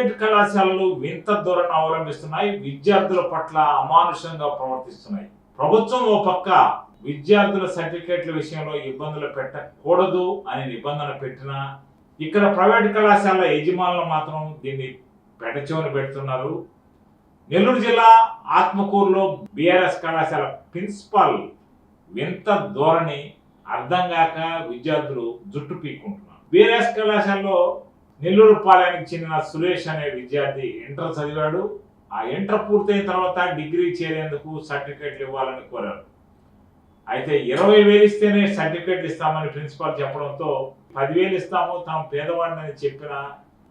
Private కళాశాలలు వింత ధోరణి అవలంబిస్తున్నాయి. విద్యార్థుల పట్ల అమానుషంగా ప్రవర్తిస్తున్నాయి. ప్రభుత్వం ఓ పక్క విద్యార్థుల సర్టిఫికేట్ల విషయంలో ఇబ్బందులు పెట్టకూడదు అని నిబంధన పెట్టినా ఇక్కడ ప్రైవేట్ కళాశాల యజమానులు మాత్రం దీన్ని పెడచెవిన పెడుతున్నారు. నెల్లూరు జిల్లా ఆత్మకూరులో బీఆర్ఎస్ కళాశాల ప్రిన్సిపాల్ వింత ధోరణి అర్థం కాక విద్యార్థులు జుట్టు పీక్కుంటున్నారు. బీఆర్ఎస్ కళాశాలలో నెల్లూరు పాలయానికి చెందిన సురేష్ అనే విద్యార్థి ఇంటర్ చదివాడు. ఆ ఇంటర్ పూర్తయిన తర్వాత డిగ్రీ చేరేందుకు సర్టిఫికేట్లు ఇవ్వాలని కోరారు. అయితే ఇరవై వేలు ఇస్తేనే సర్టిఫికేట్లు ఇస్తామని ప్రిన్సిపాల్ చెప్పడంతో పదివేలు ఇస్తాము తాము పేదవాడిని చెప్పిన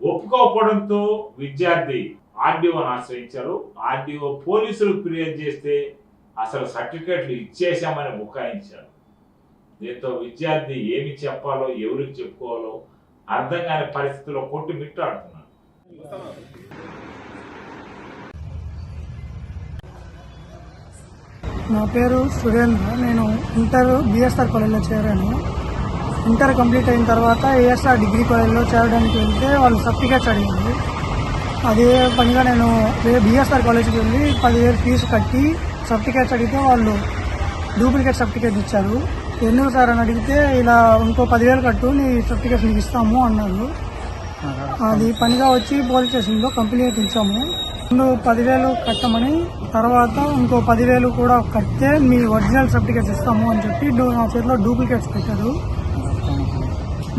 ఒప్పుకోకపోవడంతో విద్యార్థి ఆర్డీఓను ఆశ్రయించారు. ఆర్డీఓ పోలీసులు ఫిర్యాదు చేస్తే అసలు సర్టిఫికేట్లు ఇచ్చేశామని బుకాయించారు. దీంతో విద్యార్థి ఏమి చెప్పాలో ఎవరికి చెప్పుకోవాలో అర్థం కాని పరిస్థితిలో కొట్టి మిట్టాడుతున్నారు నా పేరు సురేంద్ర. నేను ఇంటర్ బిఎస్ఆర్ కాలేజ్లో చేరాను. ఇంటర్ కంప్లీట్ అయిన తర్వాత ఏఎస్ఆర్ డిగ్రీ కాలేజ్లో చేరడానికి వెళ్తే వాళ్ళు సర్టిఫికేట్స్ అడిగింది. అదే పనిగా నేను బిఎస్ఆర్ కాలేజ్కి వెళ్ళి పదివేలు ఫీజు కట్టి సర్టిఫికేట్స్ అడిగితే వాళ్ళు డూప్లికేట్ సర్టిఫికేట్ ఇచ్చారు. ఎందుకు సార్ అని అడిగితే ఇలా ఇంకో పదివేలు కట్టు నీ సర్టిఫికేట్ నీకు ఇస్తాము అన్నారు అది పనిగా వచ్చి పోలీస్ స్టేషన్లో కంప్లైంట్ ఇచ్చాము ముందు పదివేలు కట్టమని తర్వాత ఇంకో పదివేలు కూడా కడితే మీ ఒరిజినల్ సర్టిఫికేట్స్ ఇస్తాము అని చెప్పి డూ- నా చేతిలో డూప్లికేట్స్ పెట్టారు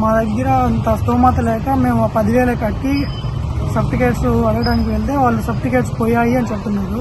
మా దగ్గర అంత స్తోమత లేక మేము పదివేలు కట్టి సర్టిఫికేట్స్ అడగడానికి వెళ్తే వాళ్ళు సర్టిఫికేట్స్ పోయాయి అని చెప్తున్నారు